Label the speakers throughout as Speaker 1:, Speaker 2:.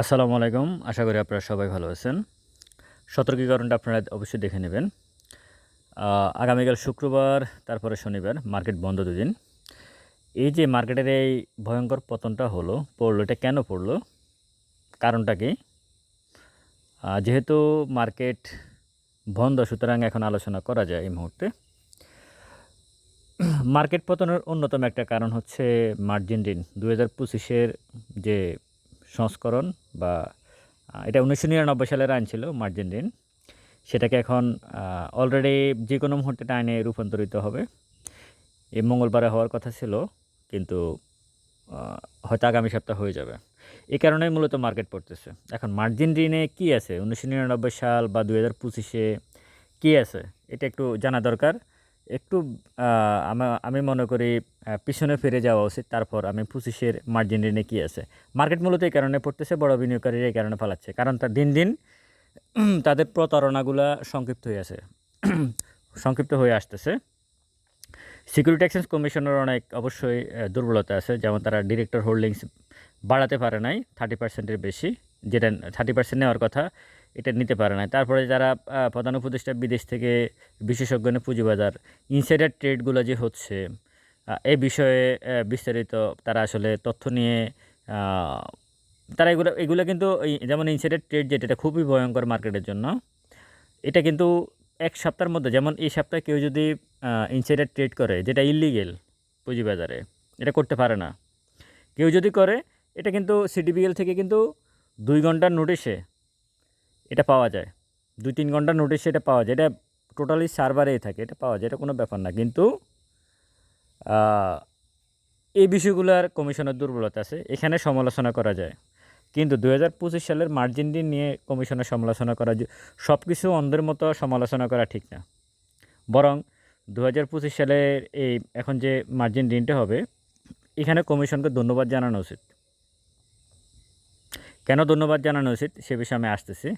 Speaker 1: আসসালামু আলাইকুম। আশা করি আপনারা সবাই ভালো আছেন। সতর্কীকরণটা আপনারা অবশ্যই দেখে নেবেন। আগামীকাল শুক্রবার, তারপরে শনিবার, মার্কেট বন্ধ দুদিন। এই যে মার্কেটের এই ভয়ঙ্কর পতনটা হলো, পড়ল, এটা কেন পড়ল? কারণটা কি? যেহেতু মার্কেট বন্ধ, সুতরাং এখন আলোচনা করা যায় এই মুহূর্তে। মার্কেট পতনের অন্যতম একটা কারণ হচ্ছে মার্জিন ঋণ। দু হাজার পঁচিশের যে সংস্করণ বা এটা উনিশশো নিরানব্বই সালের আইন ছিল, মার্জিন ঋণ। সেটাকে এখন অলরেডি যে কোনো মুহূর্তে আইনে রূপান্তরিত হবে। এই মঙ্গলবারে হওয়ার কথা ছিল, কিন্তু হয়তো আগামী সপ্তাহ হয়ে যাবে। এই কারণেই মূলত মার্কেট পড়তেছে। এখন মার্জিন ঋণে কী আছে? উনিশশো নিরানব্বই সাল বা দু হাজার পঁচিশে কী আছে? এটা একটু জানা দরকার। একটু আমি মনে করি পিছনে ফিরে যাওয়া উচিত। তারপর আমি পঁচিশের মার্জিন ঋণে কী আছে। মার্কেট মূলত এই কারণে পড়তেছে, বড় বিনিয়োগকারীরা এই কারণে পালাচ্ছে কারণ তার দিন দিন তাদের প্রতারণাগুলা সংক্ষিপ্ত হয়ে আছে। সংক্ষিপ্ত হয়ে আসতেছে। সিকিউরিটি এক্সচেঞ্জ কমিশনের অনেক অবশ্যই দুর্বলতা আছে। যেমন তারা ডিরেক্টর হোল্ডিংস বাড়াতে পারে নাই থার্টি পার্সেন্টের বেশি। যেটা থার্টি পার্সেন্ট নেওয়ার কথা। এটা নিতে পারে নাই তারপরে যারা প্রধান উপদেষ্টা বিদেশ থেকে বিশেষজ্ঞ পুঁজিবাজার ইনসাইডার ট্রেডগুলো যে হচ্ছে এই বিষয়ে বিস্তারিত তারা আসলে তথ্য নিয়ে তারা এগুলো এগুলো কিন্তু যেমন ইনসাইডার ট্রেড যেটা, এটা খুবই ভয়ঙ্কর মার্কেটের জন্য। এটা কিন্তু এক সপ্তাহের মধ্যে, যেমন এই সপ্তাহে কেউ যদি ইনসাইডার ট্রেড করে, যেটা ইলিগেল পুঁজিবাজারে, এটা করতে পারে না। কেউ যদি করে, এটা কিন্তু সিডিবিএল থেকে কিন্তু দুই ঘণ্টার নোটিশে এটা পাওয়া যায়। দুই তিন ঘণ্টার নোটিশে এটা পাওয়া যায়। এটা টোটালি সার্ভারেই থাকে। এটা পাওয়া যায়। এটা কোনো ব্যাপার না। কিন্তু এই বিষয়গুলোর কমিশনের দুর্বলতা আছে। এখানে সমালোচনা করা যায়। কিন্তু দু হাজার পঁচিশ সালের মার্জিন দিন নিয়ে কমিশনের সমালোচনা করা সব কিছু অন্ধের মতো সমালোচনা করা ঠিক না। বরং দু হাজার পঁচিশ সালের এই এখন যে মার্জিন ঋণটা হবে, এখানে কমিশনকে ধন্যবাদ জানানো উচিত। কেন ধন্যবাদ জানানো উচিত? সে বিষয়ে আমি আসতেছি।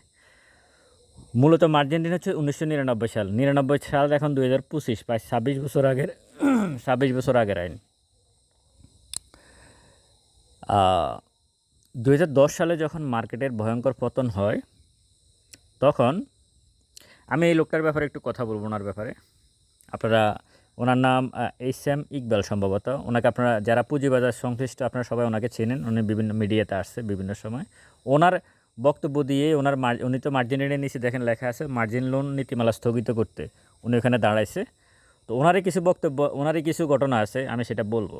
Speaker 1: মূলত মার্জিন ঋণ হচ্ছে উনিশশো নিরানব্বই সাল। নিরানব্বই সাল এখন দুই হাজার পঁচিশ, প্রায় ছাব্বিশ বছর আগের, ছাব্বিশ বছর আগের আইন। দু হাজার দশ সালে যখন মার্কেটের ভয়ঙ্কর পতন হয়, তখন আমি এই লোকটার ব্যাপারে একটু কথা বলব ওনার ব্যাপারে। আপনারা, ওনার নাম এইচ এম ইকবাল সম্ভবত। ওনাকে আপনারা যারা পুঁজিবাজার সংশ্লিষ্ট, আপনারা সবাই ওনাকে চেনেন। উনি বিভিন্ন মিডিয়াতে আসছে বিভিন্ন সময়। ওনার বক্তব্য দিয়ে ওনার উনি তো মার্জিন ঋণের নিচে দেখেন লেখা আছে মার্জিন লোন নীতিমালা স্থগিত করতে। উনি ওখানে দাঁড়াইছে। তো ওনারই কিছু বক্তব্য, ওনারই কিছু ঘটনা আছে, আমি সেটা বলব।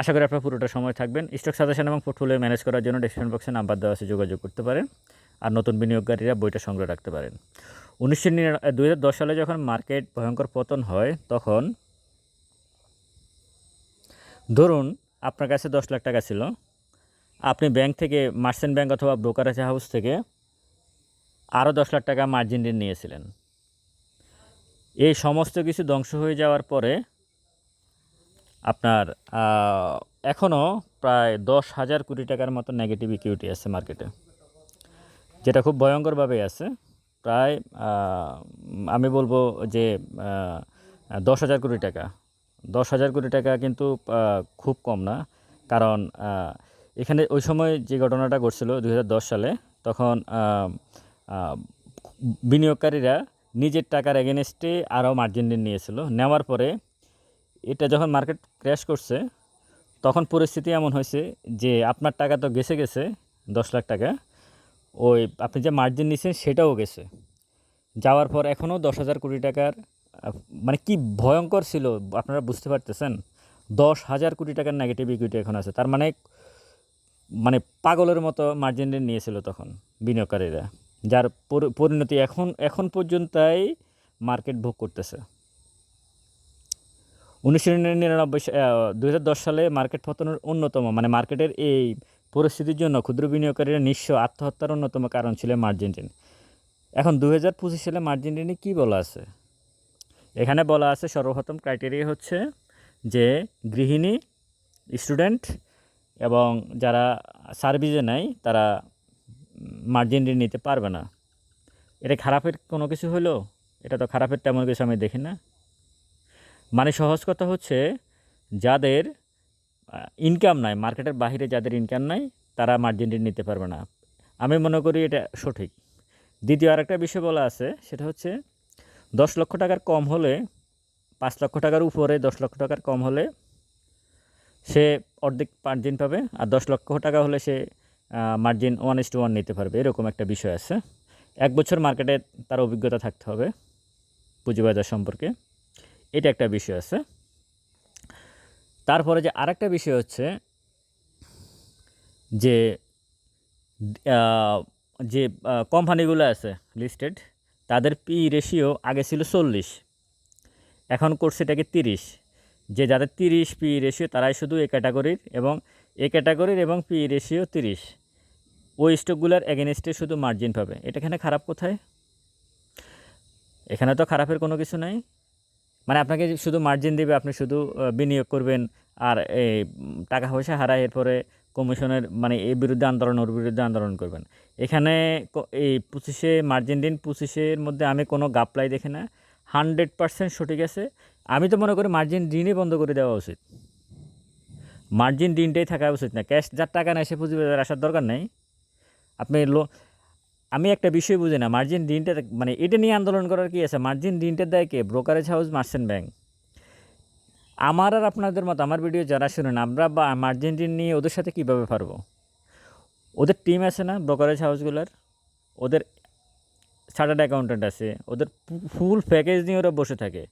Speaker 1: আশা করি আপনারা পুরোটা সময় থাকবেন। স্টক সাজেশন এবং পোর্টফোলিও ম্যানেজ করার জন্য ডিসক্রিপশন বক্সে নাম্বার দেওয়া আছে, যোগাযোগ করতে পারেন। আর নতুন বিনিয়োগকারীরা বইটা সংগ্রহ রাখতে পারেন। উনিশশো দুই সালে যখন মার্কেট ভয়ঙ্কর পতন হয়, তখন ধরুন আপনার কাছে দশ লাখ টাকা ছিল। আপনি ব্যাংক থেকে মার্চেন্ট ব্যাংক অথবা ব্রোকারেজ হাউস থেকে আরও দশ লাখ টাকা মার্জিন ঋণ নিয়েছিলেন। এই সমস্ত কিছু ধ্বংস হয়ে যাওয়ার পরে আপনার এখনও প্রায় দশ হাজার কোটি টাকার মতো নেগেটিভ ইকুইটি আছে মার্কেটে যেটা খুব ভয়ঙ্করভাবে আছে। প্রায় আমি বলব যে দশ হাজার কোটি টাকা। দশ হাজার কোটি টাকা কিন্তু খুব কম না। কারণ এখানে ওই সময় যে ঘটনাটা ঘটছিল দুই সালে, তখন বিনিয়োগকারীরা নিজের টাকার এগেনস্টে আরও মার্জিন ঋণ নিয়েছিল। নেওয়ার পরে এটা যখন মার্কেট ক্র্যাশ করছে, তখন পরিস্থিতি এমন হয়েছে যে আপনার টাকা তো গেছে গেছে, দশ লাখ টাকা, ওই আপনি যে মার্জিন নিয়েছেন সেটাও গেছে। যাওয়ার পর এখনও দশ হাজার কোটি টাকার মানে কি ভয়ঙ্কর ছিল, আপনারা বুঝতে পারতেছেন? দশ হাজার কোটি টাকার নেগেটিভ ইকুইটি এখন আছে। তার মানে মানে পাগলের মতো মার্জিন ঋণ নিয়েছিল তখন বিনিয়োগকারীরা, যার পরিণতি এখন এখন পর্যন্তই মার্কেট ভোগ করতেছে। উনিশশো নিরানব্বই দশ সালে মার্কেট পতনের অন্যতম মানে মার্কেটের এই পরিস্থিতির জন্য ক্ষুদ্র বিনিয়োগকারীরা নিঃস্ব আত্মহত্যার অন্যতম কারণ ছিল মার্জিন ঋণ। এখন দু হাজার পঁচিশ সালে মার্জিন ঋণে কী বলা আছে? এখানে বলা আছে সর্বপ্রথম ক্রাইটেরিয়া হচ্ছে যে গৃহিণী স্টুডেন্ট এবং যারা সার্ভিসে নেয়, তারা মার্জিন ঋণ নিতে পারবে না। এটা খারাপের কোনো কিছু হলো? এটা তো খারাপের তেমন কিছু আমি দেখি না। মানে সহজ কথা হচ্ছে, যাদের ইনকাম নাই মার্কেটের বাইরে যাদের ইনকাম নাই, তারা মার্জিন ঋণ নিতে পারবে না। আমি মনে করি এটা সঠিক। দ্বিতীয় আরেকটা বিষয় বলা আছে, সেটা হচ্ছে, দশ লক্ষ টাকার কম হলে, পাঁচ লক্ষ টাকার উপরে দশ লক্ষ টাকার কম হলে সে অর্ধেক মার্জিন পাবে আর দশ লক্ষ টাকা হলে সে margin one is to one নিতে পারবে। এরকম একটা বিষয় আছে। এক বছর মার্কেটে তার অভিজ্ঞতা থাকতে হবে পুঁজিবাজার সম্পর্কে। এটা একটা বিষয় আছে। তারপরে যে আরেকটা বিষয় হচ্ছে যে যে কোম্পানিগুলো আছে লিস্টেড তাদের পি রেশিও আগে ছিল চল্লিশ, এখন করছে এটাকে তিরিশ। যে যাদের তিরিশ পি রেশিও তারাই শুধু এ ক্যাটাগরির এবং এ ক্যাটাগরির এবং পি রেশিও তিরিশ। ওই স্টকগুলোর এগেনস্টে শুধু মার্জিন পাবে। এটা এখানে খারাপ কোথায়? এখানে তো খারাপের কোনো কিছু নাই। মানে আপনাকে শুধু মার্জিন দেবে, আপনি শুধু বিনিয়োগ করবেন আর এই টাকা পয়সা হারায় এরপরে কমিশনের মানে এর বিরুদ্ধে আন্দোলন, ওর বিরুদ্ধে আন্দোলন করবেন। এখানে এই পঁচিশে মার্জিন দিন, পঁচিশের মধ্যে আমি কোনো গাপলাই দেখি না। হান্ড্রেড পার্সেন্ট সঠিক আছে। আমি তো মনে করি মার্জিন ঋণই বন্ধ করে দেওয়া উচিত। মার্জিন ঋণটাই থাকা উচিত না। ক্যাশ যার টাকা নেই, সে পুঁজিবাজারে আসার দরকার নেই। আপনি লো আমি একটা বিষয় বুঝি না মার্জিন ঋণটা মানে এটা নিয়ে আন্দোলন করার কি আছে? মার্জিন ঋণটা দেয় কে? ব্রোকারেজ হাউস মার্চেন্ট ব্যাংক আমার আর আপনাদের মতো, আমার ভিডিও যারা শুনেন, আমরা বা মার্জিন ঋণ নিয়ে ওদের সাথে কীভাবে পারব? ওদের টিম আছে না ব্রোকারেজ হাউসগুলোর ওদের চার্টার্ড অ্যাকাউন্টেন্ট আছে। ওদের ফুল প্যাকেজ নিয়ে ওরা বসে থাকে।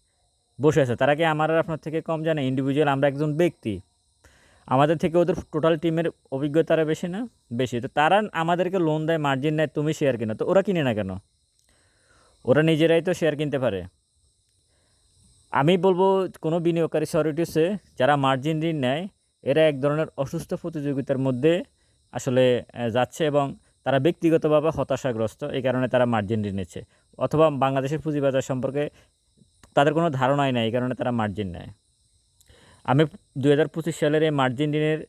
Speaker 1: বসে আছে। তারা কি আমার আর আপনার থেকে কম জানে ইন্ডিভিজুয়াল আমরা একজন ব্যক্তি। আমাদের থেকে ওদের টোটাল টিমের অভিজ্ঞতারা বেশি না? বেশি। তো তারা আমাদেরকে লোন দেয় মার্জিন নেয়, তুমি শেয়ার কিনো। তো ওরা কিনে না কেন? ওরা নিজেরাই তো শেয়ার কিনতে পারে। আমি বলব, কোনো বিনিয়োগকারী সিকিউরিটিসে যারা মার্জিন ঋণ নেয়, এরা এক ধরনের অসুস্থ প্রতিযোগিতার মধ্যে আসলে যাচ্ছে এবং তারা ব্যক্তিগতভাবে হতাশাগ্রস্ত। এই কারণে তারা মার্জিন ঋণ নিচ্ছে। অথবা বাংলাদেশের পুঁজিবাজার সম্পর্কে তাদের কোনো ধারণাই নাই, এই কারণে তারা মার্জিন নেয়। আমি দু হাজার পঁচিশ সালের এই মার্জিন ঋণের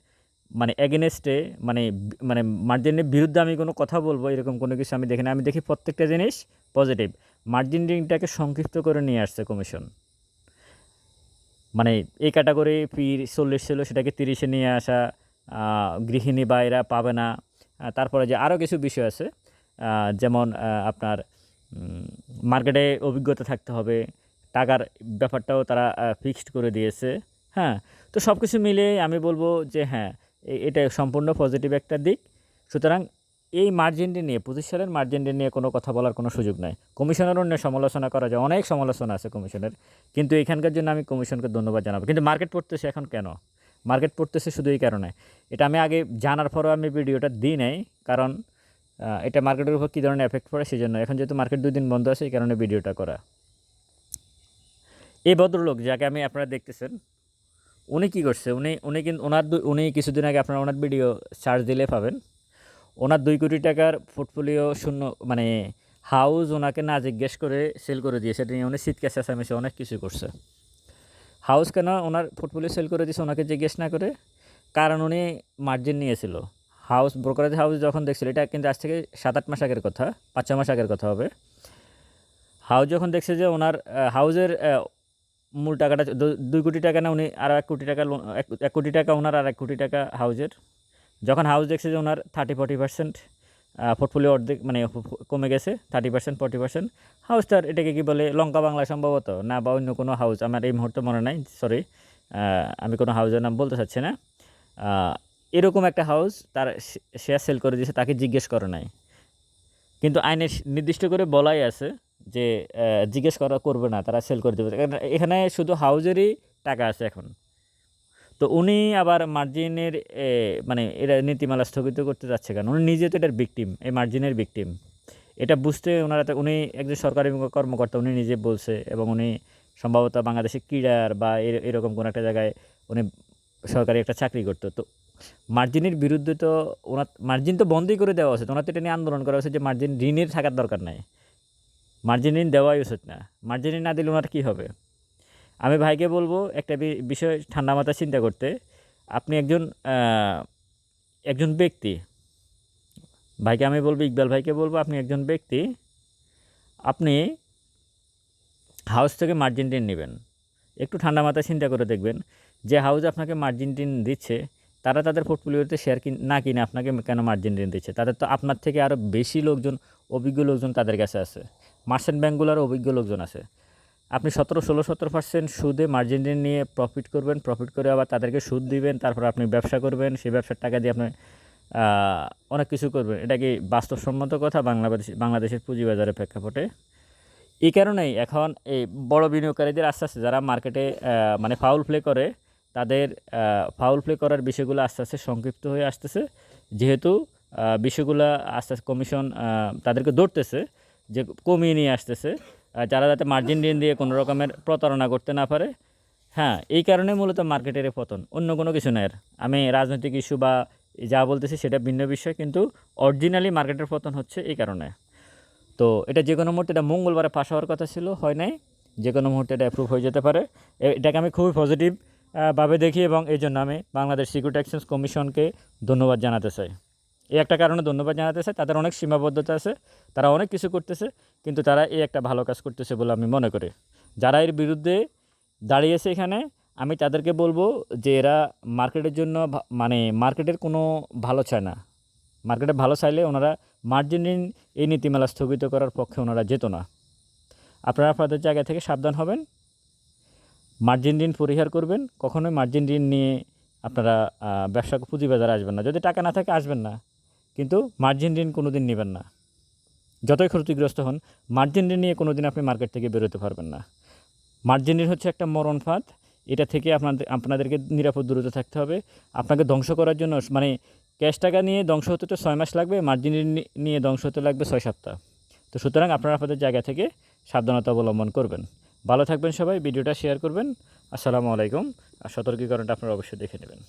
Speaker 1: মানে এগেনস্টে মানে মানে মার্জিনের বিরুদ্ধে আমি কোনো কথা বলব, এরকম কোনো কিছু আমি দেখি না। আমি দেখি প্রত্যেকটা জিনিস পজিটিভ মার্জিন ঋণটাকে সংক্ষিপ্ত করে নিয়ে আসছে কমিশন মানে এই ক্যাটাগরি পি চল্লিশ ছিল, সেটাকে তিরিশে নিয়ে আসা গৃহিণী বা এরা পাবে না। তারপরে যে আরও কিছু বিষয় আছে যেমন আপনার মার্কেটে অভিজ্ঞতা থাকতে হবে টাকার ব্যাপারটাও তারা ফিক্সড করে দিয়েছে। হ্যাঁ তো সব কিছু মিলিয়ে আমি বলব যে হ্যাঁ এটা সম্পূর্ণ পজিটিভ একটা দিক। সুতরাং এই মার্জিনটি নিয়ে পঁচিশ সালের মার্জিনটি নিয়ে কোনো কথা বলার কোনো সুযোগ নাই। কমিশনের অন্য সমালোচনা করা যায়, অনেক সমালোচনা আছে কমিশনের। কিন্তু এখানকার জন্য আমি কমিশনকে ধন্যবাদ জানাব। কিন্তু মার্কেট পড়তেছে এখন কেন? মার্কেট পড়তেছে শুধু এই কারণে। এটা আমি আগে জানার পরেও আমি ভিডিওটা দিই নাই, কারণ এটা মার্কেটের উপর কী ধরনের এফেক্ট পড়ে সেই জন্য এখন যেহেতু মার্কেট দুই দিন বন্ধ আছে, এই কারণে ভিডিওটা করা। এই ভদ্রলোক যাকে আমি আপনারা দেখতেছেন, উনি কী করছে? উনি উনি কিন্তু ওনার উনি কিছুদিন আগে আপনারা ওনার ভিডিও চার্জ দিলে পাবেন। ওনার দুই কোটি টাকার পোর্টফোলিও শূন্য মানে হাউস ওনাকে না জিজ্ঞেস করে সেল করে দিয়েছে। এটা নিয়ে উনি সিটকে চেঁচামেচি অনেক কিছু করছে। হাউস কেন, ওনার পোর্টফোলিও সেল করে দিয়েছে, ওনাকে জিজ্ঞেস না করে কারণ উনি মার্জিন নিয়েছিল। হাউস ব্রোকারেজ হাউস যখন দেখছিল, এটা কিন্তু আজ থেকে সাত আট মাস আগের কথা পাঁচ ছ মাস আগের কথা হবে। হাউস যখন দেখছে যে ওনার হাউজের মূল টাকাটা দুই কোটি টাকা না উনি আর এক কোটি টাকা এক কোটি টাকা ওনার আর এক কোটি টাকা হাউজের যখন হাউস দেখছে যে ওনার থার্টি ফর্টি পার্সেন্ট পোর্টফোলিও অর্ধেক মানে কমে গেছে থার্টি পার্সেন্ট ফর্টি পার্সেন্ট হাউসটার এটাকে কি বলে লঙ্কা বাংলা সম্ভবত? না, বা অন্য কোনো হাউস আমার এই মুহূর্তে মনে নাই সরি আমি কোনো হাউসের নাম বলতে চাচ্ছি না। এরকম একটা হাউস তার শেয়ার সেল করে দিয়েছে, তাকে জিজ্ঞেস করে নাই। কিন্তু আইনে নির্দিষ্ট করে বলাই আছে যে জিজ্ঞেস করা করবে না, তারা সেল করে দেবে। কারণ এখানে শুধু হাউজেরই টাকা আছে এখন। তো উনি আবার মার্জিনের মানে এরা নীতিমালা স্থগিত করতে যাচ্ছে কেন? উনি নিজে তো এটার ভিকটিম এই মার্জিনের ভিকটিম এটা বুঝতে ওনারা তো, উনি একজন সরকারি কর্মকর্তা, উনি নিজে বলছে এবং উনি সম্ভবত বাংলাদেশে ক্রীড়ার বা এর- এরকম কোনো একটা জায়গায় উনি সরকারি একটা চাকরি করতো। তো মার্জিনের বিরুদ্ধে তো ওনার মার্জিন তো বন্ধই করে দেওয়া উচিত ওনার তো এটা নিয়ে আন্দোলন করা উচিত যে মার্জিন ঋণের থাকার দরকার নাই। মার্জিন ঋণ দেওয়াই উচিত না। মার্জিন ঋণ না দিলে ওনার কী হবে? আমি ভাইকে বলব একটা বিষয় ঠান্ডা মাথা চিন্তা করতে। আপনি একজন একজন ব্যক্তি, ভাইকে আমি বলব, ইকবাল ভাইকে বলব, আপনি একজন ব্যক্তি, আপনি হাউস থেকে মার্জিন ঋণ নেবেন। একটু ঠান্ডা মাথায় চিন্তা করে দেখবেন যে হাউস আপনাকে মার্জিন ঋণ দিচ্ছে, তারা তাদের পোর্টফোলিওতে শেয়ার কিন না কিনে আপনাকে কেন মার্জিন ঋণ দিচ্ছে? তাদের তো আপনার থেকে আরও বেশি লোকজন, অভিজ্ঞ লোকজন তাদের কাছে আছে। মার্চেন্ট ব্যাঙ্কগুলোরও অভিজ্ঞ লোকজন আছে। আপনি সতেরো, ষোলো, সতেরো পার্সেন্ট সুদে মার্জিন ঋণ নিয়ে প্রফিট করবেন প্রফিট করে আবার তাদেরকে সুদ দিবেন, তারপর আপনি ব্যবসা করবেন, সেই ব্যবসার টাকা দিয়ে আপনি অনেক কিছু করবেন। এটা কি বাস্তবসম্মত কথা? বাংলাদেশ, বাংলাদেশের পুঁজিবাজারের প্রেক্ষাপটে। এই কারণেই এখন এই বড় বিনিয়োগকারীদের আস্তে আস্তে যারা মার্কেটে মানে ফাউল প্লে করে, তাদের ফাউল প্লে করার বিষয়গুলো আস্তে আস্তে সংক্ষিপ্ত হয়ে আসতেছে। যেহেতু বিষয়গুলো আস্তে আস্তে কমিশন তাদেরকে ধরতেছে যে কমিয়ে নিয়ে আসতেছে। যারা যাতে মার্জিন ঋণ দিয়ে কোনো রকমের প্রতারণা করতে না পারে হ্যাঁ এই কারণে মূলত মার্কেটের পতন। অন্য কোনো কিছু নয়। আমি রাজনৈতিক ইস্যু বা যা বলতেছি সেটা ভিন্ন বিষয়, কিন্তু অরিজিনালি মার্কেটের পতন হচ্ছে এই কারণে। তো এটা যে কোনো মুহূর্তে এটা মঙ্গলবারে পাশ হওয়ার কথা ছিল, হয় নাই? যে কোনো মুহূর্তে এটা অ্যাপ্রুভ হয়ে যেতে পারে। এটাকে আমি খুবই পজিটিভ ভাবে দেখি এবং এই জন্য আমি বাংলাদেশ সিকিউরিটি এক্সচেঞ্জ কমিশনকে ধন্যবাদ জানাতে চাই। এই একটা কারণে ধন্যবাদ জানাতেছে। তাদের অনেক সীমাবদ্ধতা আছে, তারা অনেক কিছু করতেছে, কিন্তু তারা এই একটা ভালো কাজ করতেছে বলে আমি মনে করি। যারা এর বিরুদ্ধে দাঁড়িয়েছে এখানে, আমি তাদেরকে বলব যে এরা মার্কেটের জন্য মানে মার্কেটের কোনো ভালো চায় না। মার্কেটে ভালো চাইলে ওনারা মার্জিন ঋণ এই নীতিমালা স্থগিত করার পক্ষে ওনারা যেত না। আপনারা আপনাদের জায়গা থেকে সাবধান হবেন মার্জিন ঋণ পরিহার করবেন, কখনোই মার্জিন ঋণ নিয়ে আপনারা ব্যবসা পুঁজিবাজারে আসবেন না। যদি টাকা না থাকে, আসবেন না। কিন্তু মার্জিন ঋণ কোনো দিন নেবেন না। যতই ক্ষতিগ্রস্ত হন মার্জিন ঋণ নিয়ে কোনো দিন আপনি মার্কেট থেকে বেরোতে পারবেন না। মার্জিন ঋণ হচ্ছে একটা মরণ ফাঁদ। এটা থেকে আপনাদের, আপনাদেরকে নিরাপদ দূরত্বে থাকতে হবে। আপনাকে ধ্বংস করার জন্য মানে ক্যাশ টাকা নিয়ে ধ্বংস হতে তো ছয় মাস লাগবে মার্জিন ঋণ নিয়ে ধ্বংস হতে লাগবে ছয় সপ্তাহ। তো সুতরাং আপনারা আপনাদের জায়গা থেকে সাবধানতা অবলম্বন করবেন। ভালো থাকবেন সবাই, ভিডিওটা শেয়ার করবেন। আসসালামু আলাইকুম। আর সতর্কীকরণটা আপনারা অবশ্যই দেখে নেবেন।